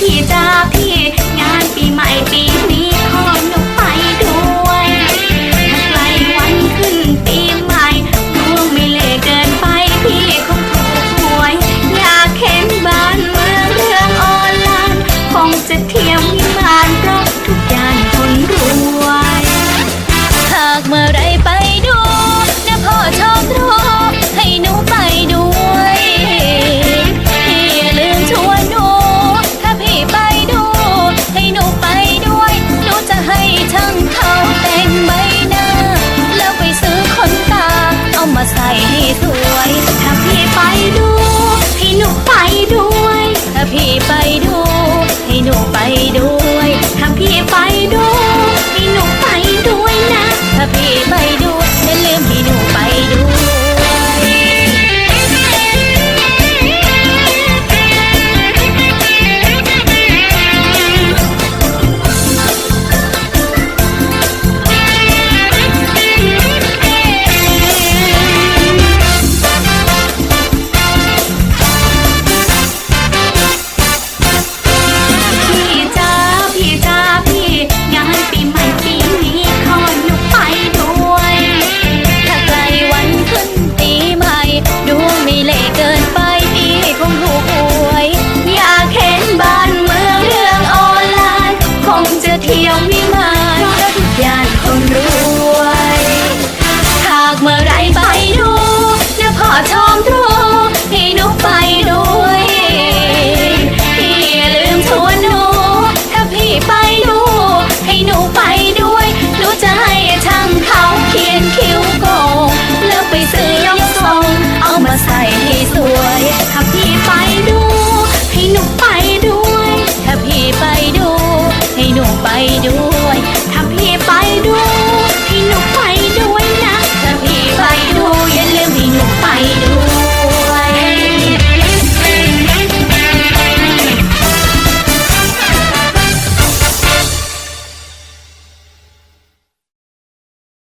พี่จ้าพี่งานปีใหม่ปีนี้าใส่ให้สวย ถ้าพี่ไปดูให้หนูไปด้วย ถ้าพี่ไปดูให้หนูไปด้วย ถ้าพี่ไปดูให้หนูไปด้วยนะ ถ้าพี่ไป ถ้าพี่ไปดู ให้หนูไปด้วย ถ้าพี่ไปดู ให้หนูไปด้วย ถ้าพี่ไปด้วย